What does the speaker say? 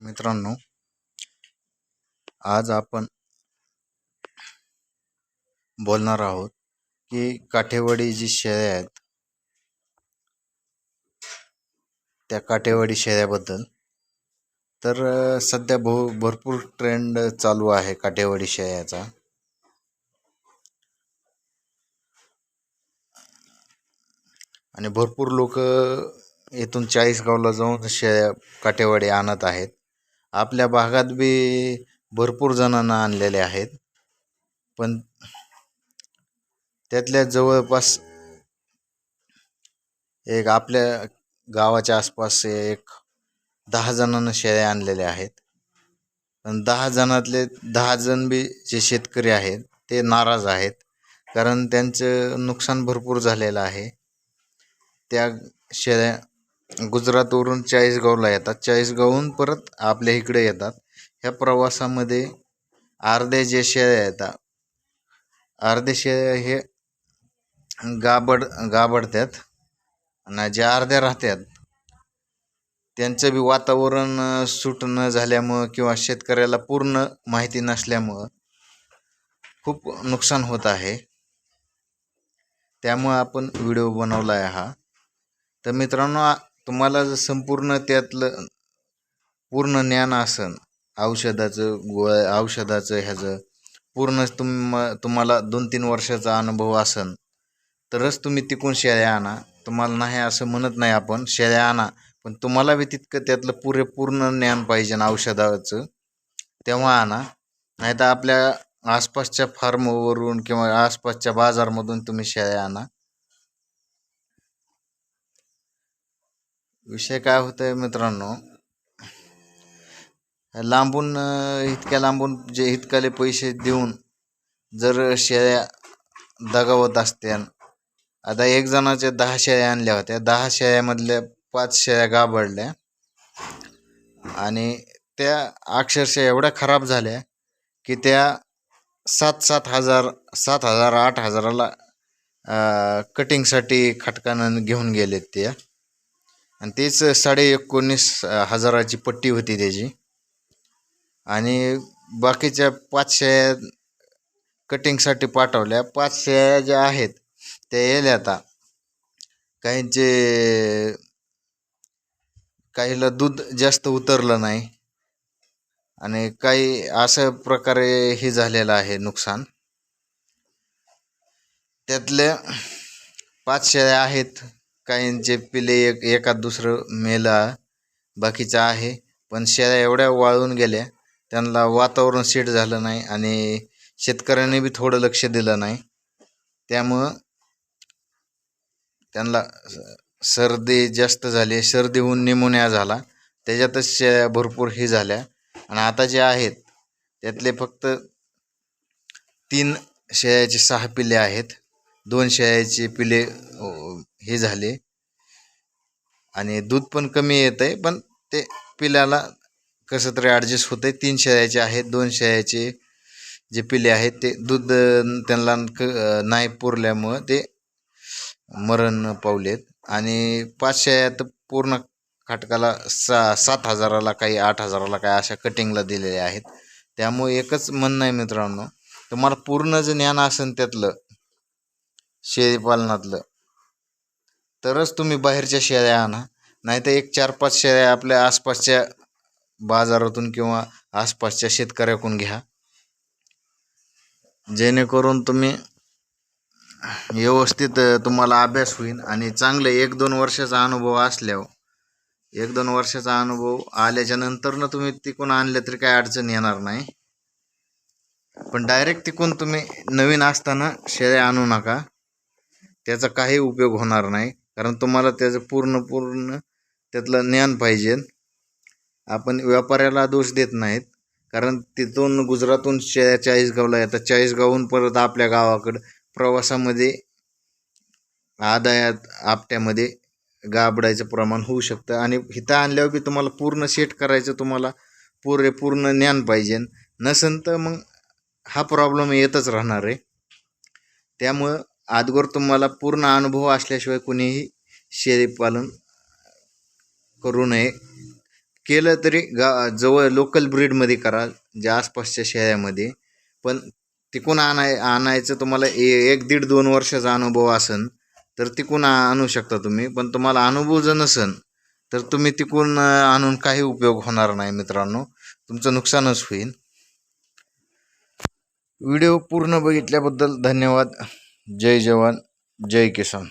मित्रांनो आज आपण बोलणार आहोत की काठेवाडी जी शेळ्या आहेत त्या काठेवाडी शेळ्याबद्दल. तर सध्या बहु भरपूर ट्रेंड चालू आहे काठेवाडी शेळ्याचा. आणि भरपूर लोक येथून चाळीसगावला जाऊन शेळ्या काठेवाडी आणत आहेत. आपल्या भागात बी भरपूर जणांना आणलेले आहेत. पण त्यातल्या जवळपास एक आपल्या गावाच्या आसपास एक दहा जणांना शेळ्या आणलेल्या आहेत. पण दहा जणातले दहा जण बी जे शेतकरी आहेत ते नाराज आहेत. कारण त्यांचं नुकसान भरपूर झालेलं आहे. त्या शेळ्या गुजरातवरून चाळीसगावला येतात. चाळीसगावहून परत आपल्या इकडे येतात. ह्या प्रवासामध्ये अर्धे जे शेळ्या येतात अर्धे शेळ्या हे गाबड गाबडतात आणि ज्या अर्ध्या राहतात त्यांचं बी वातावरण अ, सूट न झाल्यामुळं किंवा शेतकऱ्याला पूर्ण माहिती नसल्यामुळं खूप नुकसान होत आहे. त्यामुळं आपण व्हिडिओ बनवला आहे हा. तर मित्रांनो तुम्हाला जर संपूर्ण त्यातलं पूर्ण ज्ञान असन औषधाचं गोळ्या औषधाचं ह्याचं पूर्ण तुम तुम्हाला दोन तीन वर्षाचा अनुभव असन तरच तुम्ही तिकून शेळ्या आणा. तुम्हाला नाही असं म्हणत नाही आपण शेळ्या आणा. पण तुम्हाला बी तितकं त्यातलं पुरेपूर्ण ज्ञान पाहिजे ना औषधाचं तेव्हा आणा. नाही तर आपल्या आसपासच्या फार्मवरून किंवा आसपासच्या बाजारमधून तुम्ही शेळ्या आणा. विषय काय होतंय मित्रांनो? लांबून इतक्या लांबून जे इतकाले पैसे देऊन जर शेळ्या दगावत असत्या आता एक जणाच्या दहा शेळ्या आणल्या होत्या. दहा शेळ्यामधल्या पाच शेळ्या गाबडल्या आणि त्या अक्षरशः एवढ्या खराब झाल्या की त्या सात सात हजार सात हजार आठ हजाराला कटिंगसाठी खटकानं घेऊन गेलेत त्या. आणि तेच साडे एकोणीस हजाराची पट्टी होती त्याची. आणि बाकीच्या पाच कटिंगसाठी पाठवल्या. पाच शेळ्या ज्या आहेत त्या येल्या आता. काहींचे काहीला दूध जास्त उतरलं नाही. आणि काही असं प्रकारे हे झालेलं आहे नुकसान. त्यातल्या पाच शेळ्या आहेत काहींचे पिले एक एकात दुसरं मेला बाकीचा आहे. पण शेळ्या एवढ्या वाळून गेल्या त्यांना वातावरण सेट झालं नाही आणि शेतकऱ्यांनी बी थोडं लक्ष दिलं नाही. त्यामुळं त्यांना सर्दी जास्त झाली सर्दी होऊन निमोनिया झाला. त्याच्यातच शेळ्या भरपूर हे झाल्या. आणि आता जे आहेत त्यातले फक्त तीन शेळ्याचे सहा पिले आहेत. दोन शेळ्याचे पिले हे झाले. आणि दूध पण कमी येत आहे पण ते पिल्याला कसं तरी ॲडजस्ट होतं आहे तीन शेळ्याचे आहेत दोन शेळ्याचे जे पिले आहेत ते दूध त्यांना क नाही पुरल्यामुळं ते मरण पावलेत. आणि पाच शेळ्या तर पूर्ण खाटकाला सा सात हजाराला काही आठ हजाराला काही अशा कटिंगला दिलेल्या आहेत. त्यामुळे एकच म्हणणं आहे मित्रांनो तुम्हाला पूर्ण जे ज्ञान असेल त्यातलं शेळीपालनातलं तरच तुम्ही बाहेरच्या शेळ्या आणा. नाहीतर एक चार पाच शेळ्या आपल्या आसपासच्या बाजारातून किंवा आसपासच्या शेतकऱ्याकडून घ्या. जेणेकरून तुम्ही व्यवस्थित तुम्हाला अभ्यास होईल आणि चांगले एक दोन वर्षाचा अनुभव असल्यावर एक दोन वर्षाचा अनुभव आल्याच्या नंतरनं तुम्ही तिकून आणले तरी काही अडचण येणार नाही. पण डायरेक्ट तिकून तुम्ही नवीन असताना शेळ्या आणू नका. त्याचा काही उपयोग होणार नाही. कारण तुम्हाला त्याचं पूर्ण पूर्ण त्यातलं ज्ञान पाहिजे. आपण व्यापाऱ्याला दोष देत नाहीत. कारण तिथून गुजरातहून चा चाळीसगावला येतात. चाळीसगावहून परत आपल्या गावाकडं प्रवासामध्ये आदायात आपट्यामध्ये गाबडायचं प्रमाण होऊ शकतं. आणि हिथं आणल्यावर की तुम्हाला पूर्ण सेट करायचं तुम्हाला पुरे पूर्ण ज्ञान पाहिजे. नसेल तर मग हा प्रॉब्लेम येतच राहणार आहे. त्यामुळं आदगोर तुम्हाला पूर्ण अनुभव असल्याशिवाय कुणीही शेळीपालन करू नये. केलं तरी गा जवळ लोकल ब्रीडमध्ये करा जे आसपासच्या शेळ्यामध्ये. पण तिकून आणाय आणायचं तुम्हाला ए एक दीड दोन वर्षाचा अनुभव असन तर तिकून आणू शकता तुम्ही. पण तुम्हाला अनुभव जर नसन तर तुम्ही तिकून आणून काही उपयोग होणार नाही मित्रांनो. तुमचं नुकसानच होईल. व्हिडिओ पूर्ण बघितल्याबद्दल धन्यवाद. जय जवान जय किसान.